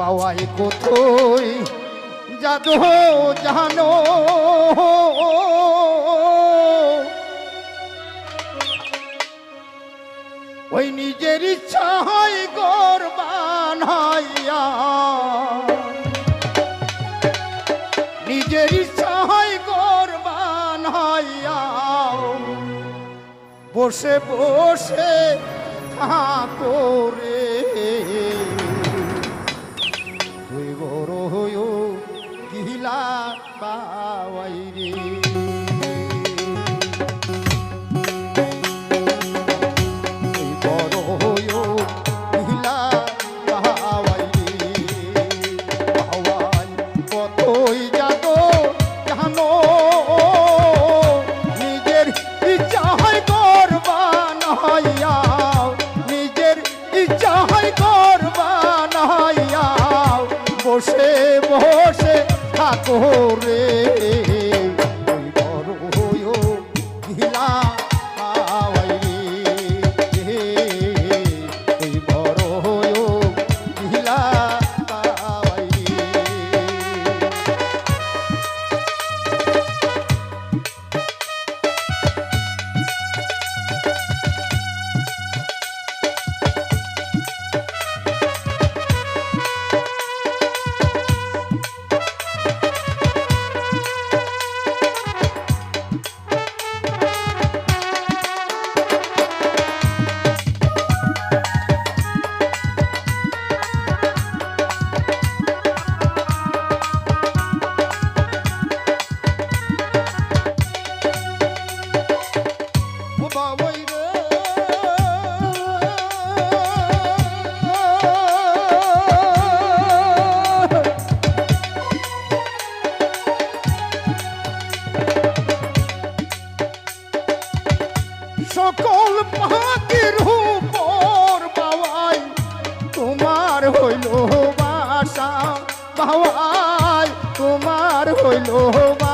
বাবাই কোথায় জাদু জানো ওই নিজের ইচ্ছাই গরবান হাইয়া নিজের ইচ্ছাই গরবান হাইয়া বসে বসে থাকো রে। বসে থাকো রে। সকল পাখির উপর বাবাই তোমার হইল বাসা বাবাই তোমার হইল বা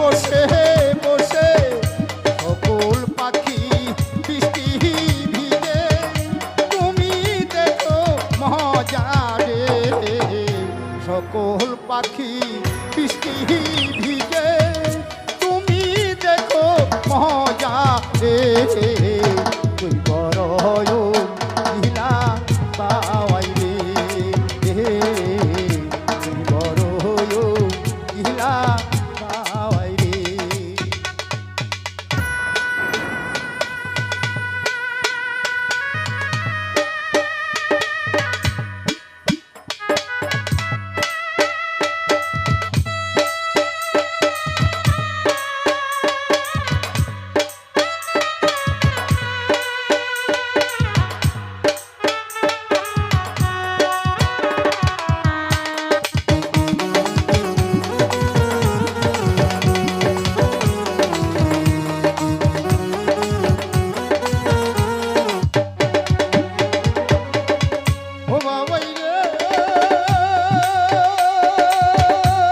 বসে বসে সকল পাখি বৃষ্টি ভিজে। তুমি দেখো মজারে সকল পাখি বৃষ্টি ভিজে। তুমি দেখো মজা রে।